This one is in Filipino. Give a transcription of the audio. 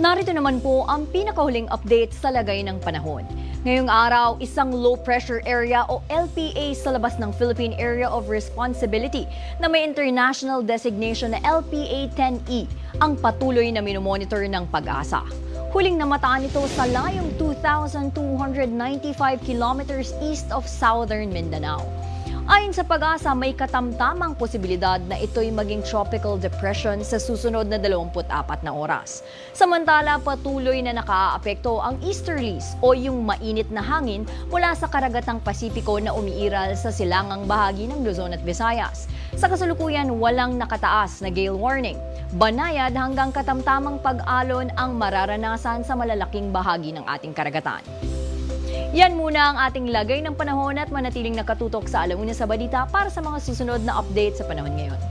Narito naman po ang pinakahuling update sa lagay ng panahon. Ngayong araw, isang low pressure area o LPA sa labas ng Philippine Area of Responsibility na may international designation na LPA 10E ang patuloy na minomonitor ng pag-asa. Huling namataan ito sa layong 2,295 kilometers east of southern Mindanao. Ayon sa pag-asa, may katamtamang posibilidad na ito'y maging tropical depression sa susunod na 24 na oras. Samantala, patuloy na nakaaapekto ang easterlies o yung mainit na hangin mula sa karagatang Pasipiko na umiiral sa silangang bahagi ng Luzon at Visayas. Sa kasalukuyan, walang nakataas na gale warning. Banayad hanggang katamtamang pag-alon ang mararanasan sa malalaking bahagi ng ating karagatan. Yan muna ang ating lagay ng panahon at manatiling nakatutok sa alauna sa balita para sa mga susunod na update sa panahon ngayon.